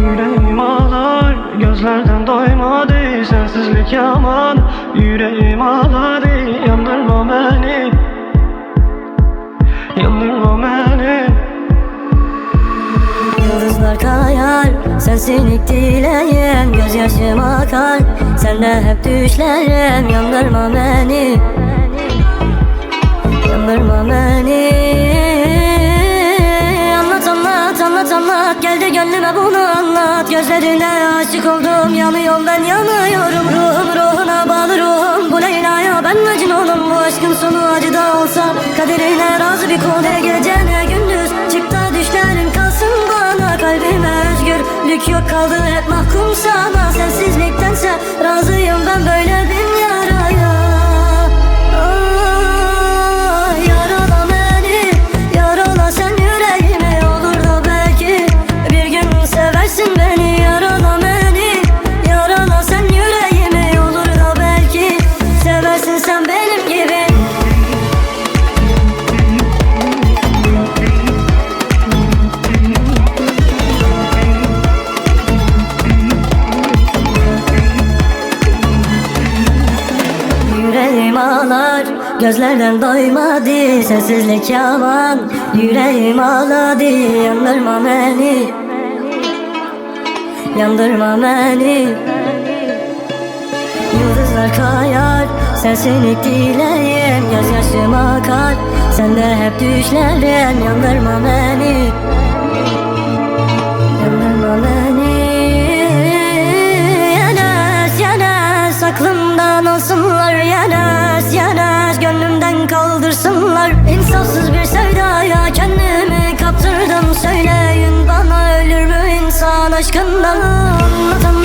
Yüreğim ağlar Gözlerden doymadı Sensizlik yaman. Yüreğim ağladı Yandırma beni. Yandırma beni. Yıldızlar kayar Sensin dileyen Gözyaşım akar. Sende hep düşlerim Yandırma beni Gözlerine aşık oldum Yanıyorum ben yanıyorum. Ruhum ruhuna bağlı ruhum Bu Leyla'ya ben Mecnun'um Bu aşkın sonu acı da olsa. Kaderine razı bir kul Ne gece ne gündüz benim gibi. Yüreğim ağlar Gözlerden doymadı Sensizlik yalan. Yüreğim ağladı Yandırma beni. Yandırma beni. Yıldızlar kayar Sensin ilk dileğim Gözyaşım akar Sende hep düşlerim Yandırma beni. Yandırma beni. Yenes yenes Aklımdan alsınlar Yenes yenes Gönlümden kaldırsınlar İnsafsız bir sevdaya. Kendimi kaptırdım Söyleyin bana ölür mü insan aşkından. Anlat